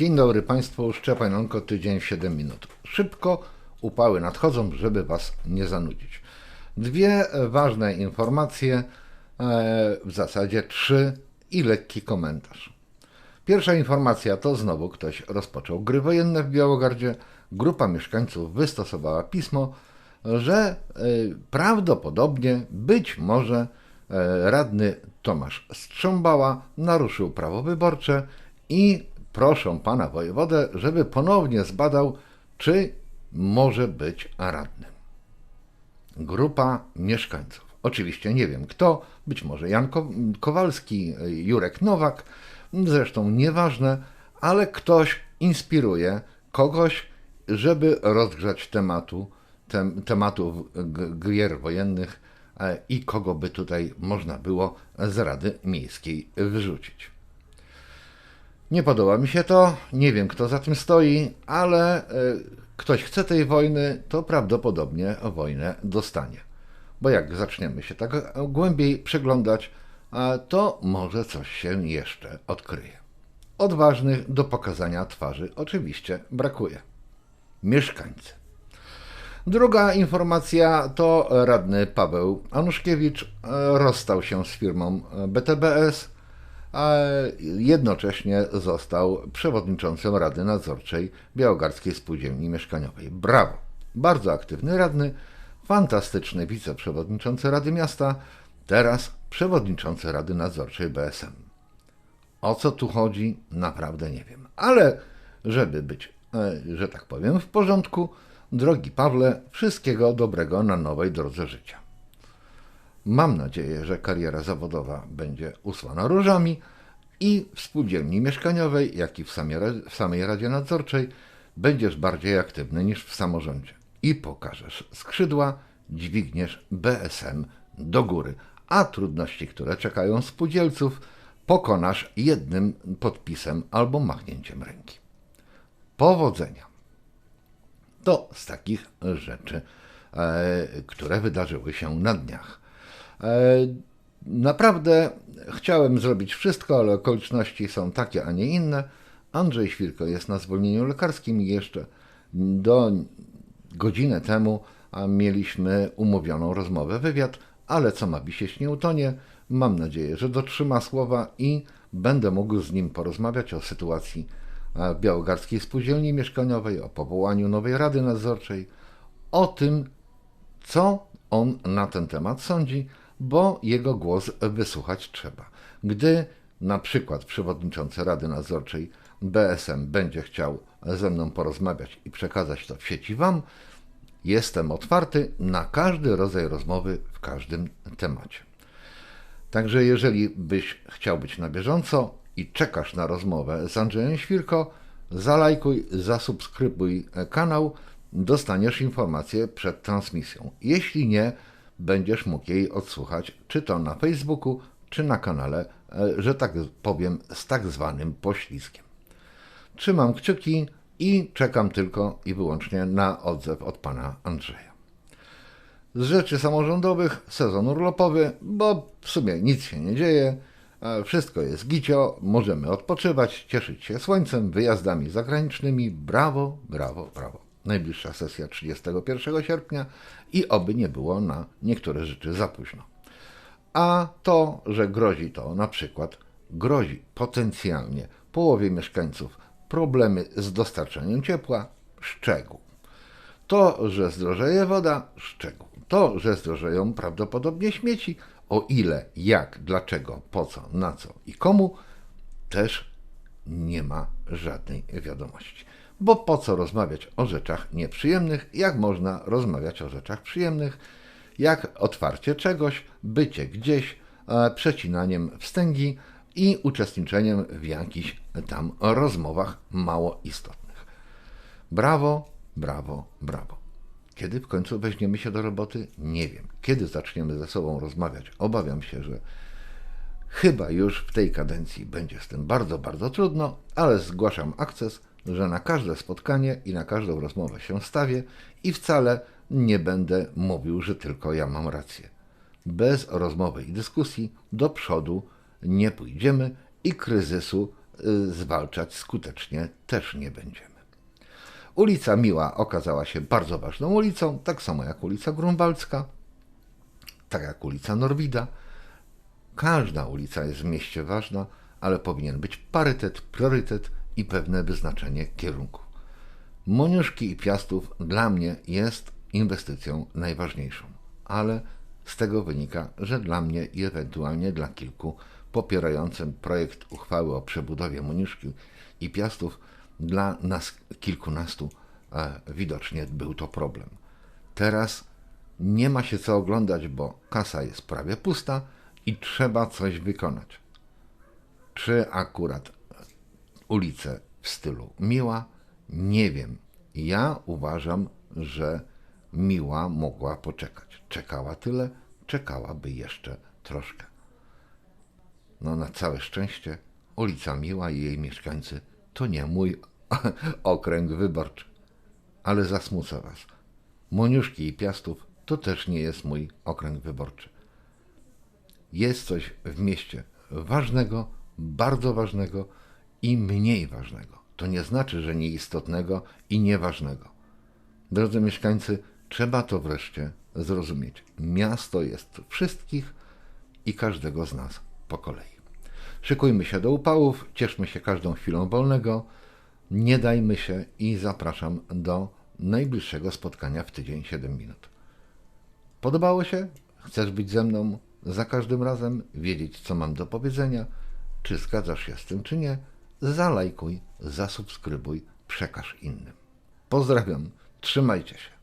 Dzień dobry Państwu, Szczepanonko, tydzień w 7 minut. Szybko upały nadchodzą, żeby Was nie zanudzić. Dwie ważne informacje, e, w zasadzie trzy i lekki komentarz. Pierwsza informacja to znowu ktoś rozpoczął gry wojenne w Białogardzie. Grupa mieszkańców wystosowała pismo, że e, prawdopodobnie, być może e, radny Tomasz Strząbała naruszył prawo wyborcze i proszą pana wojewodę, żeby ponownie zbadał, czy może być radnym. Grupa mieszkańców. Oczywiście nie wiem kto, być może Jan Ko- Kowalski, Jurek Nowak, zresztą nieważne, ale ktoś inspiruje kogoś, żeby rozgrzać tematu, tem, tematów gier wojennych e, i kogo by tutaj można było z Rady Miejskiej wyrzucić. Nie podoba mi się to, nie wiem kto za tym stoi, ale e, ktoś chce tej wojny, to prawdopodobnie wojnę dostanie. Bo jak zaczniemy się tak głębiej przyglądać, a to może coś się jeszcze odkryje. Odważnych do pokazania twarzy oczywiście brakuje. Mieszkańcy. Druga informacja to radny Paweł Anuszkiewicz rozstał się z firmą BTBS, a jednocześnie został przewodniczącym Rady Nadzorczej Białogardzkiej Spółdzielni Mieszkaniowej. Brawo! Bardzo aktywny radny, fantastyczny wiceprzewodniczący Rady Miasta, teraz przewodniczący Rady Nadzorczej BSM. O co tu chodzi, naprawdę nie wiem. Ale żeby być, e, że tak powiem, w porządku, drogi Pawle, wszystkiego dobrego na nowej drodze życia. Mam nadzieję, że kariera zawodowa będzie usłana różami i w spółdzielni mieszkaniowej, jak i w samej, w samej Radzie Nadzorczej będziesz bardziej aktywny niż w samorządzie i pokażesz skrzydła, dźwigniesz BSM do góry, a trudności, które czekają spółdzielców, pokonasz jednym podpisem albo machnięciem ręki. Powodzenia! To z takich rzeczy, e, które wydarzyły się na dniach. E, Naprawdę chciałem zrobić wszystko, ale okoliczności są takie, a nie inne. Andrzej Świrko jest na zwolnieniu lekarskim i jeszcze do godzinę temu mieliśmy umówioną rozmowę, wywiad, ale co ma wisieć nie utonie. Mam nadzieję, że dotrzyma słowa i będę mógł z nim porozmawiać o sytuacji e, w Białogardzkiej Spółdzielni Mieszkaniowej, o powołaniu nowej Rady Nadzorczej, o tym, co on na ten temat sądzi, bo jego głos wysłuchać trzeba. Gdy na przykład przewodniczący Rady Nadzorczej BSM będzie chciał ze mną porozmawiać i przekazać to w sieci Wam, jestem otwarty na każdy rodzaj rozmowy w każdym temacie. Także jeżeli byś chciał być na bieżąco i czekasz na rozmowę z Andrzejem Świrko, zalajkuj, zasubskrybuj kanał, dostaniesz informacje przed transmisją. Jeśli nie, będziesz mógł jej odsłuchać, czy to na Facebooku, czy na kanale, e, że tak powiem, z tak zwanym poślizgiem. Trzymam kciuki i czekam tylko i wyłącznie na odzew od pana Andrzeja. Z rzeczy samorządowych sezon urlopowy, bo w sumie nic się nie dzieje, wszystko jest gicio, możemy odpoczywać, cieszyć się słońcem, wyjazdami zagranicznymi. Brawo, brawo, brawo. Najbliższa sesja 31 sierpnia i oby nie było na niektóre rzeczy za późno. A to, że grozi to na przykład, grozi potencjalnie połowie mieszkańców problemy z dostarczaniem ciepła, szczegół. To, że zdrożeje woda, szczegół. To, że zdrożeją prawdopodobnie śmieci, o ile, jak, dlaczego, po co, na co i komu, też nie ma żadnej wiadomości. Bo po co rozmawiać o rzeczach nieprzyjemnych, jak można rozmawiać o rzeczach przyjemnych, jak otwarcie czegoś, bycie gdzieś, e, przecinaniem wstęgi i uczestniczeniem w jakichś tam rozmowach mało istotnych. Brawo, brawo, brawo. Kiedy w końcu weźmiemy się do roboty? Nie wiem. Kiedy zaczniemy ze sobą rozmawiać? Obawiam się, że chyba już w tej kadencji będzie z tym bardzo, bardzo trudno, ale zgłaszam akces, że na każde spotkanie i na każdą rozmowę się stawię i wcale nie będę mówił, że tylko ja mam rację. Bez rozmowy i dyskusji do przodu nie pójdziemy i kryzysu y, zwalczać skutecznie też nie będziemy. Ulica Miła okazała się bardzo ważną ulicą, tak samo jak ulica Grunwaldzka, tak jak ulica Norwida. Każda ulica jest w mieście ważna, ale powinien być parytet, priorytet i pewne wyznaczenie kierunku. Moniuszki i Piastów dla mnie jest inwestycją najważniejszą, ale z tego wynika, że dla mnie i ewentualnie dla kilku popierającym projekt uchwały o przebudowie Moniuszki i Piastów dla nas kilkunastu e, widocznie był to problem. Teraz nie ma się co oglądać, bo kasa jest prawie pusta i trzeba coś wykonać. Czy akurat ulicę w stylu Miła? Nie wiem. Ja uważam, że Miła mogła poczekać. Czekała tyle, czekałaby jeszcze troszkę. No na całe szczęście ulica Miła i jej mieszkańcy to nie mój okręg wyborczy. Ale zasmucę was. Moniuszki i Piastów to też nie jest mój okręg wyborczy. Jest coś w mieście ważnego, bardzo ważnego i mniej ważnego. To nie znaczy, że nieistotnego i nieważnego. Drodzy mieszkańcy, trzeba to wreszcie zrozumieć. Miasto jest wszystkich i każdego z nas po kolei. Szykujmy się do upałów, cieszmy się każdą chwilą wolnego, nie dajmy się i zapraszam do najbliższego spotkania w tydzień 7 minut. Podobało się? Chcesz być ze mną za każdym razem, wiedzieć co mam do powiedzenia? Czy zgadzasz się z tym, czy nie? Zalajkuj, zasubskrybuj, przekaż innym. Pozdrawiam, trzymajcie się.